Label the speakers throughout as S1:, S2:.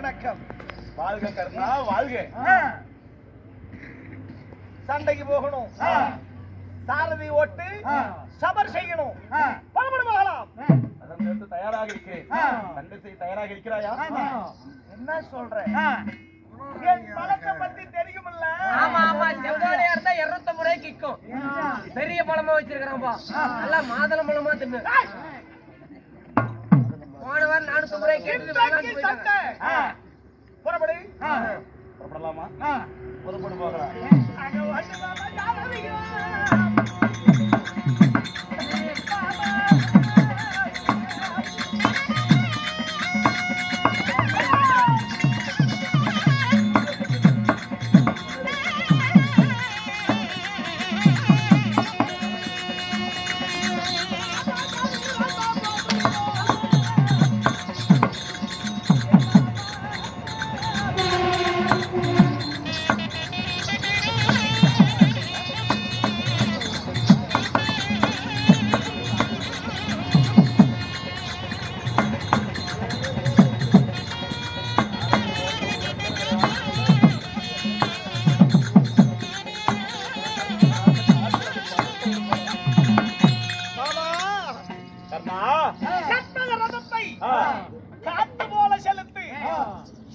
S1: வணக்கம்.
S2: வாழ்க கர்ணா வாழ்க.
S1: சண்டைக்கு போகணும்.
S3: ஆ.
S1: சாரதி ஓட்டு. சபர் செய்யணும்.
S3: ஆ.
S1: பலபடி போகலாம்
S2: அதன் சேர்த்து தயாராக இருக்கிறேன். சண்டை செய்ய தயாராக இருக்கிறாயா.
S1: என்ன சொல்ற?
S3: ஆ.
S1: என் பழக்கம் பத்தி தெரியுமில்ல.
S4: ஆமா ஆமா. செவ்வாழையா இருந்தா இருநூத்தம்பது ரூபாய்க்கு விற்கும் பெரிய பழமா வச்சிருக்கிறோம்பா நல்லா மாதுளம் பழமா தின்னு போன வாரம் நானூத்தம்பது ரூபாய்க்கு கேட்டு.
S1: புறப்படு.
S3: ஆ.
S2: புறப்படலாமா. புறப்பட்டு போகலாம்.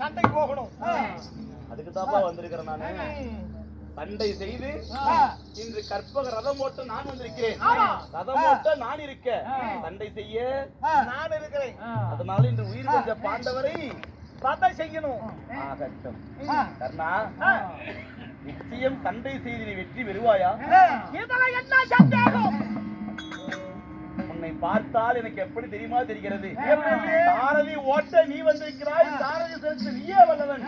S1: சண்டைக்கு போகணும்.
S2: அதுக்கு தாப்பா வந்திருக்கிறேன் நானு. சண்டை செய்து. இன்று கற்பக ரதம் ஓட்ட நான் வந்திருக்கிறேன். ரதம் ஓட்ட நான் இருக்க சண்டை செய்ய.
S1: நான் இருக்கிறேன்.
S2: அதனால இன்று உயிர் கொஞ்ச பாண்டவரை
S1: சண்டை செய்யணும்.
S2: ஆகட்டும். கர்ணா. நிச்சயம் சண்டை செய்து வெற்றி பெறுவாயா?
S3: ஆ.
S1: இதுல என்ன
S2: பார்த்தால் எனக்கு எப்படி தெரியுமா தெரிகிறது? சாரதி ஓட்ட நீ வந்திருக்கிறாய் சாரதி சேர்த்து நீயே வல்லவன்.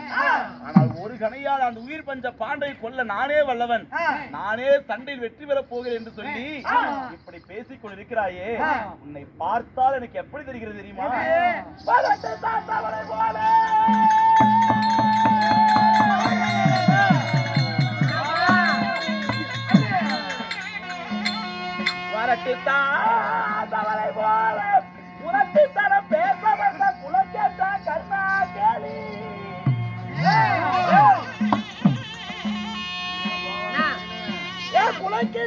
S2: ஆனால் ஒரு கணையால் அந்த உயிர் பஞ்ச பாண்டை கொல்ல நானே வல்லவன். நானே சண்டையில் வெற்றி பெறப் போகிறேன் என்று சொல்லி இப்படி பேசிக் கொண்டிருக்கிறாயே உன்னை பார்த்தால் எனக்கு எப்படி தெரிகிறது தெரியுமா?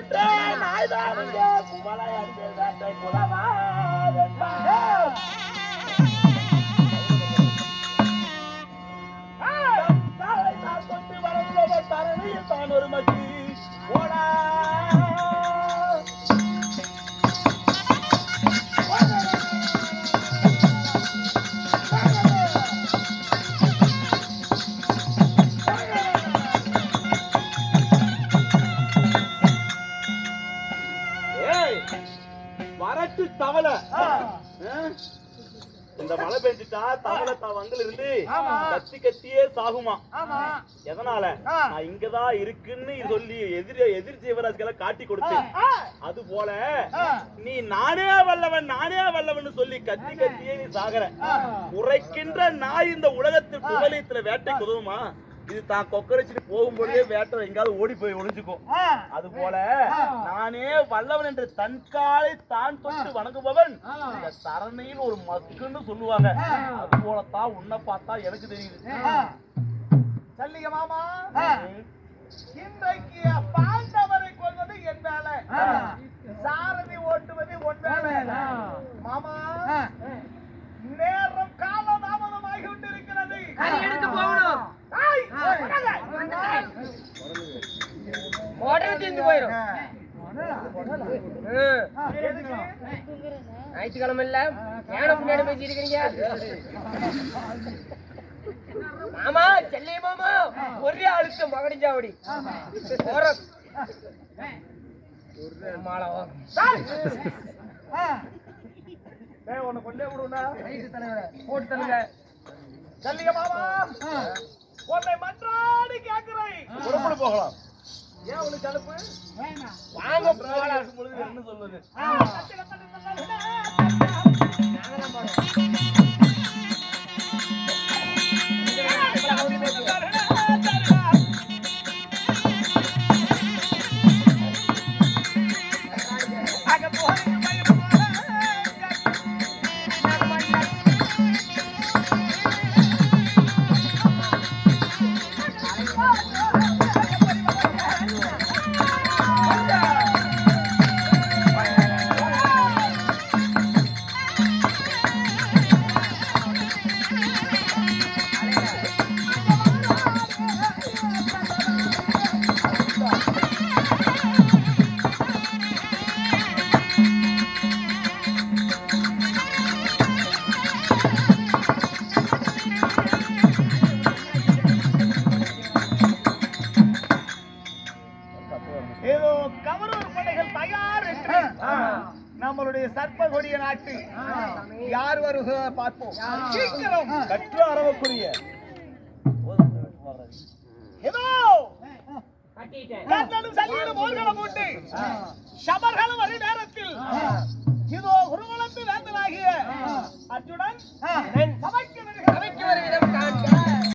S2: குலைக்கின்ற நாய்தானுங்க குமலை குலவா தான் ஒரு மச்சி ஓடா தவளை? இந்த மழை பெஞ்சிட்டா தவளை தவங்கள் இருந்து. கத்தி கத்தியே சாகுமா. எதனால. நான் இங்கதான் இருக்குன்னு சொல்லி எதிர எதிர் ஜீவராசிகளை காட்டி கொடுத்தேன். அது போல. நீ நானே வல்லவன் நானே வல்லவன் சொல்லி கத்தி கத்தியே நீ சாகர உரைக்கின்ற நாய் இந்த உலகத்தில் புகழியத்துல வேட்டைக்கு உதவுமா இது தான் கொக்கரிச்சிட்டு போகும்போதே வேட்டை எங்காவது ஓடி போய் ஒளிஞ்சுக்கும். அது போல நானே வல்லவன் என்று தன் காலை தான் தொட்டு வணங்குபவன். இந்த தரணையில் ஒரு மக்குன்னு சொல்லுவாங்க. அது போலத்தான் உன்னை பார்த்தா எனக்கு தெரியுது.
S1: சல்லிக மாமா. இன்றைக்கு பாண்டவரை கொள்வது என் வேலை. சாரதி ஓட்டுவது உன் வேலை. மாமா. நேரம் காலம் தாமதமாகி கொண்டிருக்கிறது
S4: உடனே தீர்ந்து போயிடும்? ஞாயிற்றுக்கிழமை இல்ல ஏன முன்னாடி பேசி இருக்கிறீங்க மாமா செல்லிய மாமா ஒரே அழுத்த மகடிஞ்சாவடி போற மாலை வாங்க.
S3: ஆ.
S1: டேய், உன்னை கொண்டே விடுவேனா?
S4: போட்டு தள்ளுங்க
S1: சல்லிக மாமா உன்னை மன்றாடி கேட்கிறேன்.
S2: புறப்பட போகலாம்.
S1: ஏன் உனக்கு அனுப்பு
S4: வாங்க
S2: இருக்கும் பொழுது என்ன சொல்வது?
S1: நம்மளுடைய சர்ப்பகொடிய நாட்டு. யார் வருகிற பார்ப்போம். சீக்கிரம்.
S2: கற்று அறவக்கூடிய
S1: ஏதோ. கண்ணனும் சல்லியனும் போர்களை போட்டு சமர்களும் நேரத்தில் இதோ குருகுலத்து வேந்தனாகிய அர்ஜுனன் சபைக்கு